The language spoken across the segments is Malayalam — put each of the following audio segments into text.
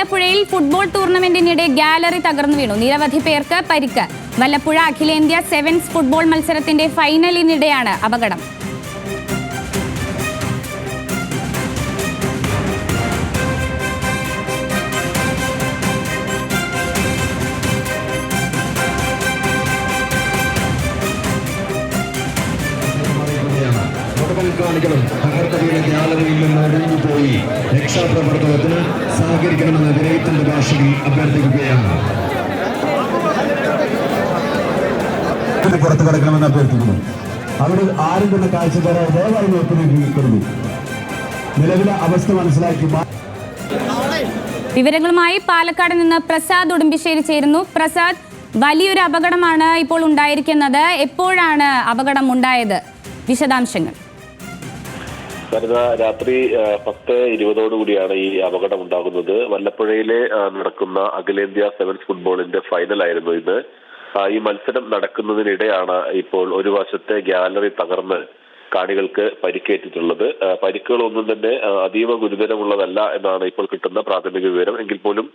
വല്ലപ്പുഴയിൽ ഫുട്ബോൾ ടൂർണമെന്റിനിടെ ഗാലറി തകർന്നു വീണു. നിരവധി പേർക്ക് പരിക്ക്. വല്ലപ്പുഴ അഖിലേന്ത്യാ സെവൻസ് ഫുട്ബോൾ മത്സരത്തിന്റെ ഫൈനലിനിടെയാണ് അപകടം. ഒടുവിൽ കാണികളും തകർത്തവയുടെ ഗ്യാലറിയിൽ നിന്ന് ഒഴിഞ്ഞുപോയി രക്ഷാപ്രവർത്തനത്തിന് സഹകരിക്കണമെന്ന് വിനയത്തിന്റെ ഭാഷയിൽ അഭ്യർത്ഥിക്കുകയാണ്. പുറത്തു കിടക്കണമെന്ന് അഭ്യർത്ഥിക്കുന്നു. അവിടെ ആരും തന്നെ കാഴ്ചക്കാരോ ദയവായി നോക്കുന്നു നിലവിലെ അവസ്ഥ മനസ്സിലാക്കി വിവരങ്ങളുമായി പാലക്കാട് നിന്ന് പ്രസാദ് ഉടുമ്പിശ്ശേരി ചേരുന്നു. പ്രസാദ് വലിയൊരു അപകടമാണ് ഇപ്പോൾ ഉണ്ടായിരിക്കുന്നത്. എപ്പോഴാണ് അപകടം ഉണ്ടായത്? വിശദാംശങ്ങൾ. വരുന്ന രാത്രി പത്ത് ഇരുപതോടുകൂടിയാണ് ഈ അപകടം ഉണ്ടാകുന്നത് വല്ലപ്പുഴയിലെ നടക്കുന്ന അഖിലേന്ത്യാ സെവൻസ് ഫുട്ബോളിന്റെ ഫൈനൽ ആയിരുന്നു ഇത് ഈ മത്സരം നടക്കുന്നതിനിടെയാണ് ഇപ്പോൾ ഒരു വശത്തെ ഗ്യാലറി തകർന്ന് കാണികൾക്ക് പരിക്കേറ്റിട്ടുള്ളത്. പരിക്കുകളൊന്നും തന്നെ അതീവ ഗുരുതരമുള്ളതല്ല എന്നാണ് ഇപ്പോൾ കിട്ടുന്ന പ്രാഥമിക വിവരം. എങ്കിൽ പോലും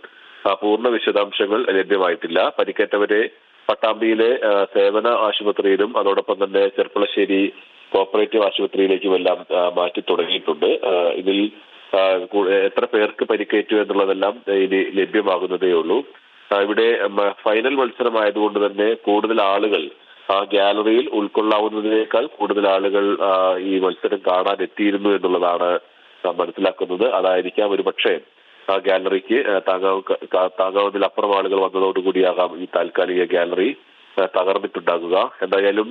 പൂർണ വിശദാംശങ്ങൾ ലഭ്യമായിട്ടില്ല. പരിക്കേറ്റവരെ പട്ടാമ്പിയിലെ സേവന ആശുപത്രിയിലും അതോടൊപ്പം തന്നെ ചെർപ്പളശ്ശേരി കോപ്പറേറ്റീവ് ആശുപത്രിയിലേക്ക് എല്ലാം മാറ്റി തുടങ്ങിയിട്ടുണ്ട്. ഇതിൽ എത്ര പേർക്ക് പരിക്കേറ്റു എന്നുള്ളതെല്ലാം ഇനി ലഭ്യമാകുന്നതേ ഉള്ളൂ. ഇവിടെ ഫൈനൽ മത്സരമായതുകൊണ്ട് തന്നെ കൂടുതൽ ആളുകൾ ആ ഗാലറിയിൽ ഉൾക്കൊള്ളാവുന്നതിനേക്കാൾ കൂടുതൽ ആളുകൾ ഈ മത്സരം കാണാൻ എത്തിയിരുന്നു എന്നുള്ളതാണ് മനസ്സിലാക്കുന്നത്. അതായിരിക്കാം ഒരു പക്ഷേ ആ ഗാലറിക്ക് താങ്ങാവുന്നതിലപ്പുറം ആളുകൾ വന്നതോടുകൂടിയാകാം ഈ താൽക്കാലിക ഗാലറി. തകർന്നിട്ടുണ്ടാകുക. എന്തായാലും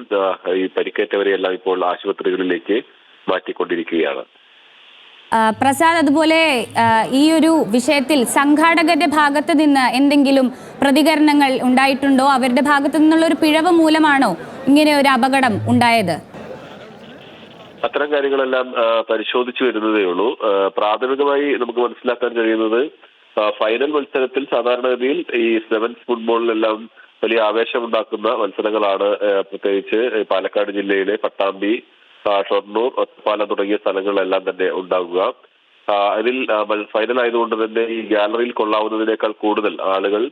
ഈ പരിക്കേറ്റവരെയെല്ലാം ഇപ്പോൾ ആശുപത്രികളിലേക്ക് മാറ്റിക്കൊണ്ടിരിക്കുകയാണ്. പ്രസാദ് അതുപോലെ ഈ ഒരു വിഷയത്തിൽ സംഘാടകരുടെ ഭാഗത്ത് നിന്ന് എന്തെങ്കിലും പ്രതികരണങ്ങൾ ഉണ്ടായിട്ടുണ്ടോ? അവരുടെ ഭാഗത്തു നിന്നുള്ള ഒരു പിഴവ് മൂലമാണോ ഇങ്ങനെ ഒരു അപകടം ഉണ്ടായത്? അത്തരം കാര്യങ്ങളെല്ലാം പരിശോധിച്ചു വരുന്നതേ ഉള്ളൂ. പ്രാഥമികമായി നമുക്ക് മനസ്സിലാക്കാൻ കഴിയുന്നത് ഫൈനൽ മത്സരത്തിൽ സാധാരണഗതിയിൽ ഈ സെവൻസ് ഫുട്ബോളിലെല്ലാം വലിയ ആവേശമുണ്ടാക്കുന്ന മത്സരങ്ങളാണ് പ്രത്യേകിച്ച് പാലക്കാട് ജില്ലയിലെ പട്ടാമ്പി ഷൊർണൂർ ഒറ്റപ്പാലം തുടങ്ങിയ സ്ഥലങ്ങളിലെല്ലാം തന്നെ ഉണ്ടാകുക അതിൽ ഫൈനൽ ആയതുകൊണ്ട് തന്നെ ഈ ഗാലറിയിൽ കൊള്ളാവുന്നതിനേക്കാൾ കൂടുതൽ ആളുകൾ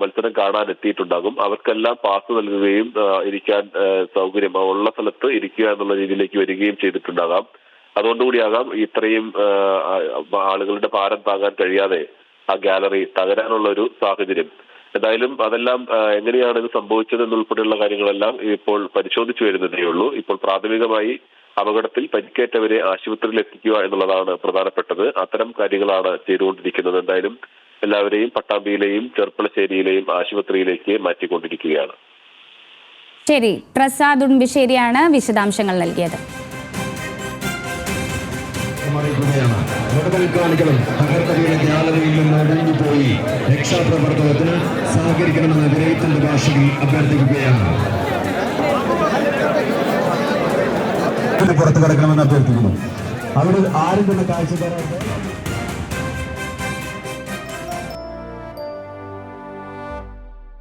മത്സരം കാണാൻ എത്തിയിട്ടുണ്ടാകും അവർക്കെല്ലാം പാസ് നൽകുകയും ഇരിക്കാൻ സൗകര്യം ഉള്ള സ്ഥലത്ത് ഇരിക്കുക എന്നുള്ള രീതിയിലേക്ക് വരികയും ചെയ്തിട്ടുണ്ടാകാം. അതുകൊണ്ടുകൂടിയാകാം ഇത്രയും ആളുകളുടെ ഭാരം താങ്ങാൻ കഴിയാതെ ആ ഗാലറി തകരാനുള്ള ഒരു സാഹചര്യം. എന്തായാലും അതെല്ലാം എങ്ങനെയാണ് ഇത് സംഭവിച്ചത് എന്നുൾപ്പെടെയുള്ള കാര്യങ്ങളെല്ലാം ഇപ്പോൾ പരിശോധിച്ചു വരുന്നതേ ഉള്ളൂ. ഇപ്പോൾ പ്രാഥമികമായി അപകടത്തിൽ പരിക്കേറ്റവരെ ആശുപത്രിയിൽ എത്തിക്കുക എന്നുള്ളതാണ് പ്രധാനപ്പെട്ടത്. അത്തരം കാര്യങ്ങളാണ് ചെയ്തുകൊണ്ടിരിക്കുന്നത്. എന്തായാലും എല്ലാവരെയും പട്ടാമ്പിയിലെയും ചെർപ്പളശ്ശേരിയിലെയും ആശുപത്രിയിലേക്ക് മാറ്റിക്കൊണ്ടിരിക്കുകയാണ്. ശരി. പ്രസാദ് ഉടുമ്പിശ്ശേരിയാണ് വിശദാംശങ്ങൾ നൽകിയത്. അറിയിക്കുകയാണ് ഒടുവിൽ കാണികളും തകർത്തവയുടെ ഗ്യാലറിയിൽ നിന്ന് ഒഴിഞ്ഞുപോയി രക്ഷാപ്രവർത്തനത്തിന് സഹകരിക്കണമെന്ന് വിനയത്തിന്റെ ഭാഷയിൽ അഭ്യർത്ഥിക്കുകയാണ്. പുറത്തു കിടക്കണമെന്ന് അഭ്യർത്ഥിക്കുന്നു. അവിടെ ആരും തന്നെ കാഴ്ച തരാൻ